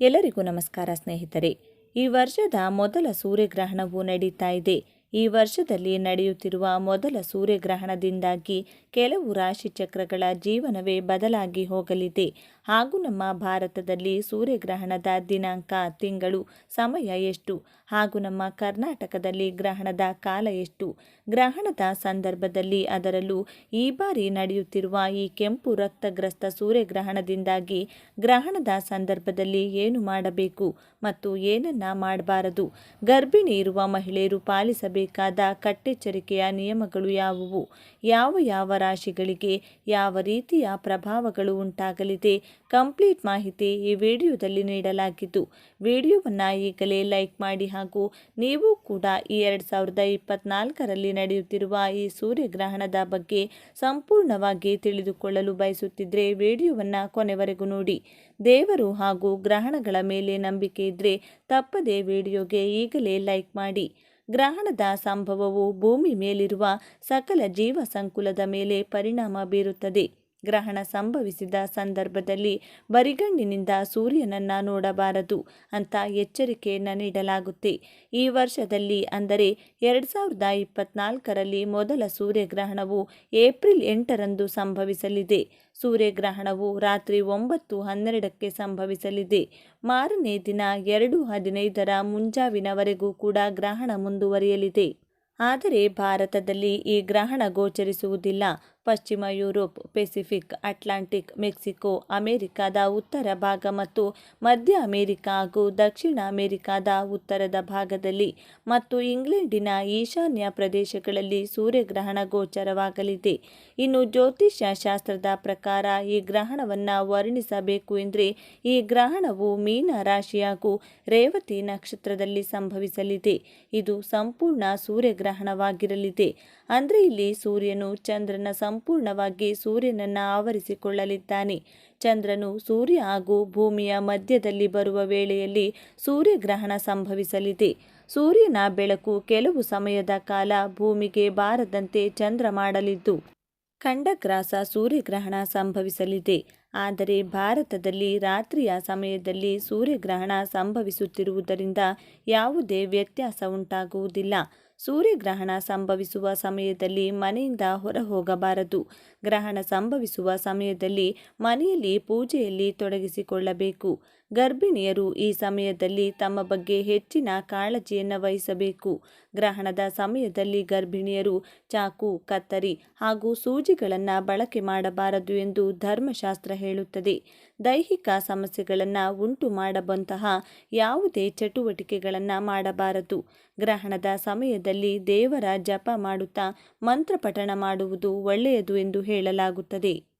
ಎಲ್ಲರಿಗೂ ನಮಸ್ಕಾರ ಸ್ನೇಹಿತರೆ. ಈ ವರ್ಷದ ಮೊದಲ ಸೂರ್ಯಗ್ರಹಣವು ನಡೀತಾ ಇದೆ. ಈ ವರ್ಷದಲ್ಲಿ ನಡೆಯುತ್ತಿರುವ ಮೊದಲ ಸೂರ್ಯಗ್ರಹಣದಿಂದಾಗಿ ಕೆಲವು ರಾಶಿಚಕ್ರಗಳ ಜೀವನವೇ ಬದಲಾಗಿ ಹೋಗಲಿದೆ. ಹಾಗೂ ನಮ್ಮ ಭಾರತದಲ್ಲಿ ಸೂರ್ಯಗ್ರಹಣದ ದಿನಾಂಕ ತಿಂಗಳು ಸಮಯ ಎಷ್ಟು? ಹಾಗೂ ನಮ್ಮ ಕರ್ನಾಟಕದಲ್ಲಿ ಗ್ರಹಣದ ಕಾಲ ಎಷ್ಟು? ಗ್ರಹಣದ ಸಂದರ್ಭದಲ್ಲಿ ಅದರಲ್ಲೂ ಈ ಬಾರಿ ನಡೆಯುತ್ತಿರುವ ಈ ಕೆಂಪು ರಕ್ತಗ್ರಸ್ತ ಸೂರ್ಯಗ್ರಹಣದಿಂದಾಗಿ ಗ್ರಹಣದ ಸಂದರ್ಭದಲ್ಲಿ ಏನು ಮಾಡಬೇಕು ಮತ್ತು ಏನನ್ನ ಮಾಡಬಾರದು? ಗರ್ಭಿಣಿ ಇರುವ ಮಹಿಳೆಯರು ಪಾಲಿಸಬೇಕಾದ ಕಟ್ಟೆಚ್ಚರಿಕೆಯ ನಿಯಮಗಳು ಯಾವುವು? ಯಾವ ಯಾವ ರಾಶಿಗಳಿಗೆ ಯಾವ ರೀತಿಯ ಪ್ರಭಾವಗಳು ಉಂಟಾಗಲಿದೆ? ಕಂಪ್ಲೀಟ್ ಮಾಹಿತಿ ಈ ವಿಡಿಯೋದಲ್ಲಿ ನೀಡಲಾಗಿದ್ದು, ವಿಡಿಯೋವನ್ನು ಈಗಲೇ ಲೈಕ್ ಮಾಡಿ ಹಾಗೂ ನೀವು ಕೂಡ ಈ ಎರಡು ಸಾವಿರದ ಇಪ್ಪತ್ನಾಲ್ಕರಲ್ಲಿ ನಡೆಯುತ್ತಿರುವ ಈ ಸೂರ್ಯಗ್ರಹಣದ ಬಗ್ಗೆ ಸಂಪೂರ್ಣವಾಗಿ ತಿಳಿದುಕೊಳ್ಳಲು ಬಯಸುತ್ತಿದ್ದರೆ ವಿಡಿಯೋವನ್ನು ಕೊನೆವರೆಗೂ ನೋಡಿ. ದೇವರು ಹಾಗೂ ಗ್ರಹಣಗಳ ಮೇಲೆ ನಂಬಿಕೆ ಇದ್ದರೆ ತಪ್ಪದೇ ವಿಡಿಯೋಗೆ ಈಗಲೇ ಲೈಕ್ ಮಾಡಿ. ಗ್ರಹಣದ ಸಂಭವವು ಭೂಮಿ ಮೇಲಿರುವ ಸಕಲ ಜೀವ ಸಂಕುಲದ ಮೇಲೆ ಪರಿಣಾಮ ಬೀರುತ್ತದೆ. ಗ್ರಹಣ ಸಂಭವಿಸಿದ ಸಂದರ್ಭದಲ್ಲಿ ಬರಿಗಣ್ಣಿನಿಂದ ಸೂರ್ಯನನ್ನ ನೋಡಬಾರದು ಅಂತ ಎಚ್ಚರಿಕೆಯನ್ನು ನೀಡಲಾಗುತ್ತೆ. ಈ ವರ್ಷದಲ್ಲಿ ಅಂದರೆ ಎರಡು ಸಾವಿರದ ಇಪ್ಪತ್ನಾಲ್ಕರಲ್ಲಿ ಮೊದಲ ಸೂರ್ಯಗ್ರಹಣವು ಏಪ್ರಿಲ್ ಎಂಟರಂದು ಸಂಭವಿಸಲಿದೆ. ಸೂರ್ಯಗ್ರಹಣವು ರಾತ್ರಿ ಒಂಬತ್ತು ಹನ್ನೆರಡಕ್ಕೆ ಸಂಭವಿಸಲಿದೆ. ಮಾರನೇ ದಿನ ಎರಡು ಹದಿನೈದರ ಮುಂಜಾವಿನವರೆಗೂ ಕೂಡ ಗ್ರಹಣ ಮುಂದುವರಿಯಲಿದೆ. ಆದರೆ ಭಾರತದಲ್ಲಿ ಈ ಗ್ರಹಣ ಗೋಚರಿಸುವುದಿಲ್ಲ. ಪಶ್ಚಿಮ ಯುರೋಪ್, ಪೆಸಿಫಿಕ್, ಅಟ್ಲಾಂಟಿಕ್, ಮೆಕ್ಸಿಕೋ, ಅಮೆರಿಕಾದ ಉತ್ತರ ಭಾಗ ಮತ್ತು ಮಧ್ಯ ಅಮೆರಿಕ ಹಾಗೂ ದಕ್ಷಿಣ ಅಮೆರಿಕಾದ ಉತ್ತರದ ಭಾಗದಲ್ಲಿ ಮತ್ತು ಇಂಗ್ಲೆಂಡಿನ ಈಶಾನ್ಯ ಪ್ರದೇಶಗಳಲ್ಲಿ ಸೂರ್ಯಗ್ರಹಣ ಗೋಚರವಾಗಲಿದೆ. ಇನ್ನು ಜ್ಯೋತಿಷ್ಯ ಶಾಸ್ತ್ರದ ಪ್ರಕಾರ ಈ ಗ್ರಹಣವನ್ನು ವರ್ಣಿಸಬೇಕು ಎಂದರೆ ಈ ಗ್ರಹಣವು ಮೀನ ರಾಶಿ ಹಾಗೂ ರೇವತಿ ನಕ್ಷತ್ರದಲ್ಲಿ ಸಂಭವಿಸಲಿದೆ. ಇದು ಸಂಪೂರ್ಣ ಸೂರ್ಯಗ್ರಹಣವಾಗಿರಲಿದೆ. ಅಂದರೆ ಇಲ್ಲಿ ಸೂರ್ಯನು ಚಂದ್ರನ ಸಂಪೂರ್ಣವಾಗಿ ಸೂರ್ಯನನ್ನು ಆವರಿಸಿಕೊಳ್ಳಲಿದ್ದಾನೆ. ಚಂದ್ರನು ಸೂರ್ಯ ಹಾಗೂ ಭೂಮಿಯ ಮಧ್ಯದಲ್ಲಿ ಬರುವ ವೇಳೆಯಲ್ಲಿ ಸೂರ್ಯಗ್ರಹಣ ಸಂಭವಿಸಲಿದೆ. ಸೂರ್ಯನ ಬೆಳಕು ಕೆಲವು ಸಮಯದ ಕಾಲ ಭೂಮಿಗೆ ಬಾರದಂತೆ ಚಂದ್ರ ಮಾಡಲಿದ್ದು, ಖಂಡಗ್ರಾಸ ಸೂರ್ಯಗ್ರಹಣ ಸಂಭವಿಸಲಿದೆ. ಆದರೆ ಭಾರತದಲ್ಲಿ ರಾತ್ರಿಯ ಸಮಯದಲ್ಲಿ ಸೂರ್ಯಗ್ರಹಣ ಸಂಭವಿಸುತ್ತಿರುವುದರಿಂದ ಯಾವುದೇ ವ್ಯತ್ಯಾಸ ಉಂಟಾಗುವುದಿಲ್ಲ. ಸೂರ್ಯಗ್ರಹಣ ಸಂಭವಿಸುವ ಸಮಯದಲ್ಲಿ ಮನೆಯಿಂದ ಹೊರ ಹೋಗಬಾರದು ಗ್ರಹಣ ಸಂಭವಿಸುವ ಸಮಯದಲ್ಲಿ ಮನೆಯಲ್ಲಿ ಪೂಜೆಯಲ್ಲಿ ತೊಡಗಿಸಿಕೊಳ್ಳಬೇಕು. ಗರ್ಭಿಣಿಯರು ಈ ಸಮಯದಲ್ಲಿ ತಮ್ಮ ಬಗ್ಗೆ ಹೆಚ್ಚಿನ ಕಾಳಜಿಯನ್ನು ವಹಿಸಬೇಕು. ಗ್ರಹಣದ ಸಮಯದಲ್ಲಿ ಗರ್ಭಿಣಿಯರು ಚಾಕು, ಕತ್ತರಿ ಹಾಗೂ ಸೂಜಿಗಳನ್ನು ಬಳಕೆ ಮಾಡಬಾರದು ಎಂದು ಧರ್ಮಶಾಸ್ತ್ರ ಹೇಳುತ್ತದೆ. ದೈಹಿಕ ಸಮಸ್ಯೆಗಳನ್ನು ಉಂಟು ಮಾಡಬಂತಹ ಯಾವುದೇ ಚಟುವಟಿಕೆಗಳನ್ನು ಮಾಡಬಾರದು. ಗ್ರಹಣದ ಸಮಯದಲ್ಲಿ ದೇವರ ಜಪ ಮಾಡುತ್ತಾ ಮಂತ್ರಪಠಣ ಮಾಡುವುದು ಒಳ್ಳೆಯದು ಎಂದು ಹೇಳಲಾಗುತ್ತದೆ.